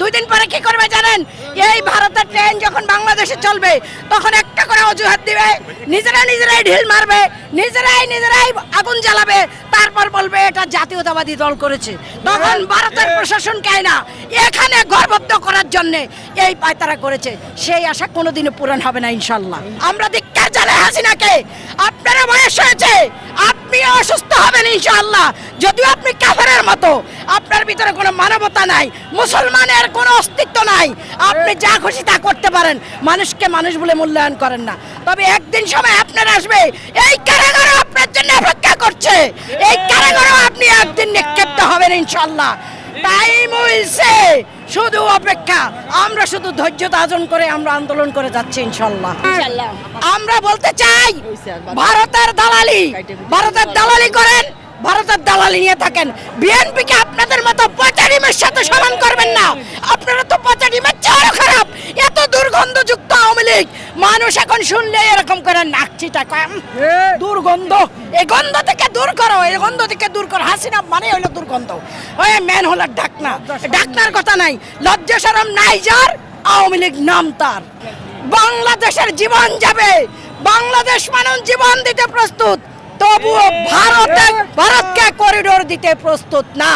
দুই দিন পরে কি করবে জানেন? এই ভারতের ট্রেন যখন বাংলাদেশে চলবে, তখন একটা করে অজুহাত দিবে, নিজেরা নিজেরাই ঢিল মারবে, নিজেরাই নিজেরাই আগুন জ্বালাবে, তারপর বলবে এটা জাতীয়তাবাদী দল করেছে। তখন ভারতের প্রশাসন কে না? এখানে গর্বত্ব করার জন্য এই পায়তারা করেছে। সেই আশা কোনোদিনও পূরণ হবে না, ইনশাল্লাহ। আমরা ধিক্কার জানাই হাসিনাকে। আপনারা বয়স হয়েছে। হবেন ইনশাআল্লাহ। যদিও আপনি কাফেরের মতো, আপনার ভিতরে কোনো মানবতা নাই, মুসলমানের কোনো অস্তিত্ব নাই। আপনি যা খুশি তা করতে পারেন, মানুষকে মানুষ বলে মূল্যায়ন করেন না। তবে একদিন সময় আপনার আসবে, এই কারাগারও আপনার জন্য অপেক্ষা করছে। এই কারাগারও আপনি একদিন নিক্ষিপ্ত হবেন ইনশাআল্লাহ। টাইম হইছে। শুধু অপেক্ষা আমরা শুধু ধৈর্য ধারণ করে আমরা আন্দোলন করে যাচ্ছি ইনশাল্লাহ। আমরা বলতে চাই ভারতের দালালি ভারতের দালালি করেন ভারতের দালালি নিয়ে থাকেন বিএনপিকে আপনাদের মতো পচারিমের সাথে সমান করবেন না আপনারা তো পচারিমের চেয়েও খারাপ এত দুর্গন্ধযুক্ত আওয়ামী লীগ মানুষ এখন শুনলে এরকম করে নাকচিটা কয় দুর্গন্ধ। এই গন্ধ থেকে দূর করো এই গন্ধ থেকে দূর করো। হাসিনা মানে হলো দুর্গন্ধ। ওই ম্যান হলার ডাকনা। ডাকনার কথা নাই। লজ্জা সরম নাই যার আওয়ামী লীগ নাম তার। বাংলাদেশের জীবন যাবে। বাংলাদেশ মানুষ জীবন দিতে প্রস্তুত। তবুও ভারতে ভারতকে করিডোর দিতে প্রস্তুত না।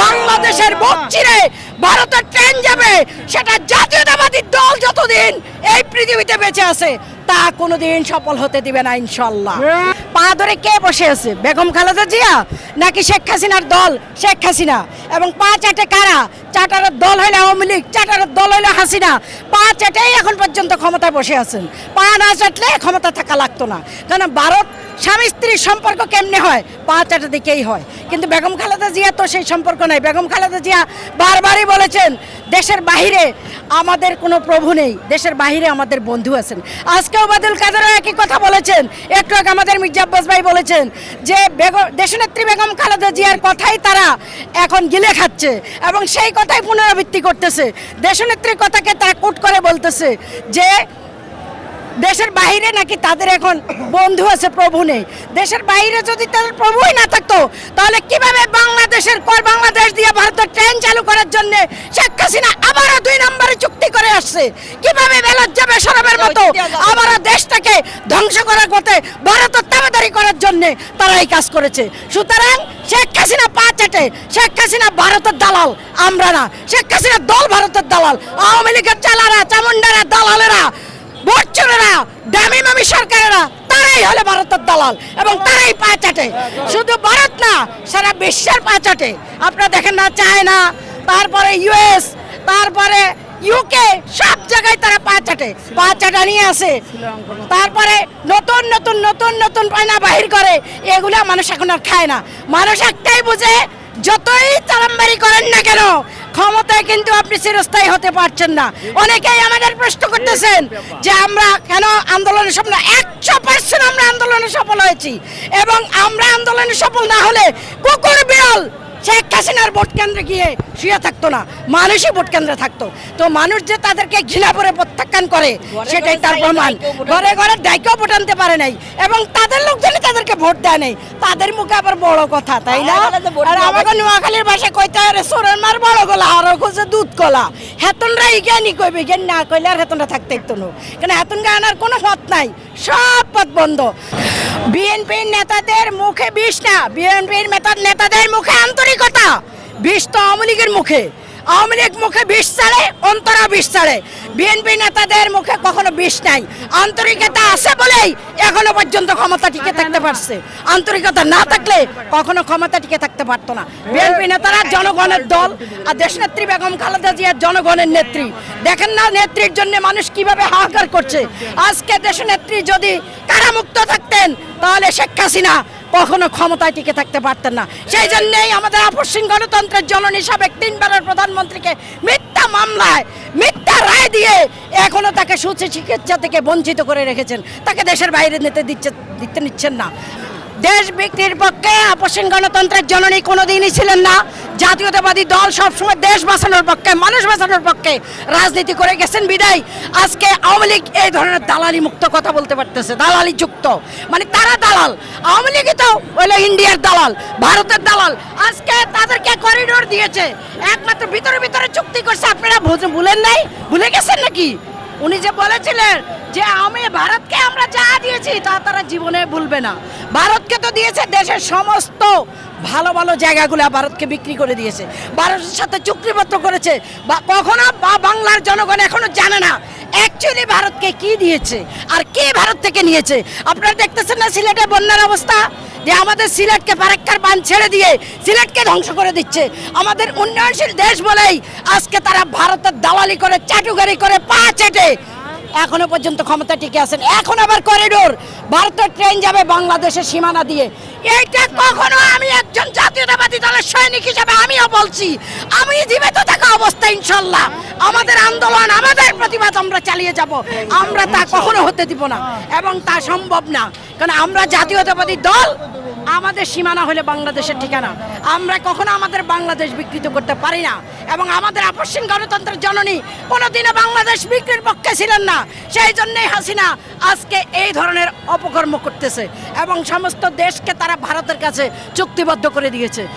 বাংলাদেশের বুক চিরে ভারতের ট্রেন যাবে। সেটা জাতীয়তাবাদী দল যতদিন এই পৃথিবীতে বেঁচে আছে তা কোনোদিন সফল হতে দিবে না ইনশাল্লাহ পা ধরে কে বসে আছে? বেগম খালেদা জিয়া নাকি শেখ হাসিনার দল? শেখ হাসিনা। এবং পা চাটে কারা? চাটারের দল হইলে আওয়ামী লীগ চাটারের দল হইলে হাসিনা। পা চাটেই এখন পর্যন্ত ক্ষমতায় বসে আছেন। পা না চাটলে ক্ষমতা থাকা লাগতো না। কারণ ভারত স্বামী স্ত্রীর সম্পর্ক কেমনে হয়? পা চাটা দিকেই হয়। কিন্তু বেগম খালেদা জিয়া তো সেই সম্পর্ক নাই। বেগম খালেদা জিয়া বারবারই বলেছেন দেশের বাহিরে আমাদের কোনো প্রভু নেই। দেশের বাহিরে আমাদের বন্ধু আছেন। আজকে ওবাদুল কাদেরও একই কথা বলেছেন। একটু আগে আমাদের মির্জা আব্বাস ভাই বলেছেন যে, বেগম, দেশনেত্রী বেগম খালেদা জিয়ার কথাই তারা এখন গিলে খাচ্ছে এবং সেই কথাই পুনরাবৃত্তি করতেছে। দেশনেত্রীর কথাকে তারা কুট করে বলতেছে যে বাইরে নাকি তাদের এখন বন্ধু আছে প্রভু নেই? দেশের বাইরে যদি তাদের প্রভুই না থাকতো তাহলে কীভাবে বাংলাদেশের কর বাংলাদেশ দিয়ে ভারতের ট্রেন চালু করার জন্য শেখ হাসিনা আবারও দুই নম্বরে চুক্তি করে আসছে? কীভাবে বেলার যাবে সরবের মতো আবারও দেশটাকে ধ্বংস করার পথে ভারতের তাবেদারি করার জন্য তারা এই কাজ করেছে। সুতরাং শেখ হাসিনা পা চাটে। শেখ হাসিনা ভারতের দালাল আমরা না। শেখ হাসিনা দল ভারতের দালাল। আওয়ামী লীগের চালারা চামুন্ডারা দালালেরা বচ্চনেরা দামি মামি সরকারেরা, তারাই হলে ভারতের দালাল এবং তারাই পা চাটে। শুধু ভারত না, সারা বিশ্বের পা চাটে। আপনারা দেখেন না, চায়না, তারপরে ইউএস তারপরে ইউকে সব জায়গায় তারা পা চাটে। পা চাটা নিয়ে আসে। তারপরে নতুন নতুন নতুন নতুন পায়না বাহির করে। এগুলা মানুষ এখন আর খায় না। মানুষ একটাই বুঝে, যতই চালামবাড়ি করেন না কেন ক্ষমতায় কিন্তু আপনি চিরস্থায়ী হতে পারছেন না। অনেকেই আমাদের প্রশ্ন করতেছেন যে আমরা কেন আন্দোলনের সফল একশো পার্সেন্ট আমরা আন্দোলনে সফল হয়েছি। এবং আমরা আন্দোলনে সফল না হলে কুকুর বিড়াল শেখ হাসিনার ভোট কেন্দ্রে গিয়ে শুয়ে থাকতো না মানুষই ভোট কেন্দ্রে থাকতো। তো মানুষ যে তাদেরকে ঘৃণা করে প্রত্যাখ্যান করে সেটাই তার প্রমাণ। ঘরে ঘরে ডাইকেও ভোট আনতে পারে নাই এবং তাদের লোকজনই তাদেরকে ভোট দেয় নাই। তাদের মুখে আবার বড় কথা তাই না? আর আমাকে নোয়াখালীর ভাষায় কইতে হয় সোরের মার বড় গলা আর খুঁজে দুধ কলা। হেতনরা ইজ্ঞানী কইবে জ্ঞান না কইলে আর হেতনরা থাকতে না। কেন হেতনকে আনার কোনো পথ নাই সব পথ বন্ধ। বিএনপির নেতাদের মুখে বিষ না বিএনপির নেতাদের মুখে আন্তরিকতা বিষ তো আওয়ামী লীগের মুখে। আওয়ামী লীগ মুখে বিষ ছাড়ে, অন্তরা বিষ ছাড়ে। বিএনপি নেতাদের মুখে কখনো বিষ নাই। আন্তরিকতা আছে বলেই এখনও পর্যন্ত ক্ষমতা টিকে থাকতে পারছে। আন্তরিকতা না থাকলে কখনো ক্ষমতা টিকে থাকতে পারতো না। বিএনপি নেতারা জনগণের দল আর দেশনেত্রী বেগম খালেদা জিয়ার জনগণের নেত্রী। দেখেন না নেত্রীর জন্য মানুষ কীভাবে হাহাকার করছে। আজকে দেশনেত্রী যদি কারামুক্ত থাকতেন, তাহলে শেখ হাসিনা কখনো ক্ষমতায় টিকে থাকতে পারতেন না। সেই জন্যই আমাদের আপসীন গণতন্ত্রের জননী সাবেক তিনবারের প্রধানমন্ত্রীকে মিথ্যা মামলায়, মিথ্যা রায় দিয়ে এখনও তাকে সুচি চিকিৎসা থেকে বঞ্চিত করে রেখেছেন। তাকে দেশের বাইরে নিতে দিচ্ছে, দিতে নিচ্ছেন না। দেশ বিক্রির পক্ষে আপসীন গণতন্ত্রের জননী কোনোদিনই ছিলেন না। জাতীয়তাবাদী দল সবসময় দেশ বাঁচানোর পক্ষে, মানুষ বাঁচানোর পক্ষে রাজনীতি করে গেছেন বিদায়। আজকে আওয়ামী লীগ এই ধরনের দালালি মুক্ত কথা বলতে পারতেছে দালালি যুক্ত মানে তারা দালাল। আওয়ামী লীগই তো হলো ইন্ডিয়ার দালাল, ভারতের দালাল। আজকে তাদেরকে করিডোর দিয়েছে। একমাত্র ভিতরে ভিতরে চুক্তি করছে। আপনারা ভুলেন নাই? ভুলে গেছেন নাকি? উনি যে বলেছিলেন যে আমি ভারতকে আমরা যা দিয়েছি, তা তারা জীবনে ভুলবে না। ভারতকে তো দিয়েছে দেশের সমস্ত ভালো ভালো জায়গাগুলো ভারতকে বিক্রি করে দিয়েছে। ভারতের সাথে চুক্তিপত্র করেছে। বা কখনো বাংলার জনগণ এখনও জানে না অ্যাকচুয়ালি ভারতকে কি দিয়েছে? আর কে ভারত থেকে নিয়েছে? আপনারা দেখতেছেন না সিলেটে বন্যার অবস্থা? যে আমাদের সিলেটকে ফারাক্কার বান ছেড়ে দিয়ে সিলেটকে ধ্বংস করে দিচ্ছে। আমাদের উন্নয়নশীল দেশ বলেই আজকে তারা ভারতের দালালি করে, চাটুকারি করে, পা চেটে এখনও পর্যন্ত ক্ষমতা টিকে আছেন। এখন আবার করিডোর ভারতের ট্রেন যাবে বাংলাদেশের সীমানা দিয়ে। এইটা কখনো আমি একজন জাতীয়তাবাদী দলের সৈনিক হিসেবে আমিও বলছি। আমি জীবিত থাকা অবস্থা ইনশাল্লাহ। আমাদের আন্দোলন, আমাদের প্রতিবাদ আমরা চালিয়ে যাব। আমরা তা কখনো হতে দিব না। এবং তা সম্ভব না। কারণ আমরা জাতীয়তাবাদী দল আমাদের সীমানা হলে বাংলাদেশের ঠিকানা। আমরা কখনো আমাদের বাংলাদেশ বিকৃত করতে পারি না। এবং আমাদের আপসীন গণতন্ত্রের জননী কোনোদিনও বাংলাদেশ বিক্রির পক্ষে ছিলেন না। সেই জন্যেই হাসিনা আজকে এই ধরনের অপকর্ম করতেছে। এবং সমস্ত দেশকে তারা ভারতের কাছে চুক্তিবদ্ধ করে দিয়েছে।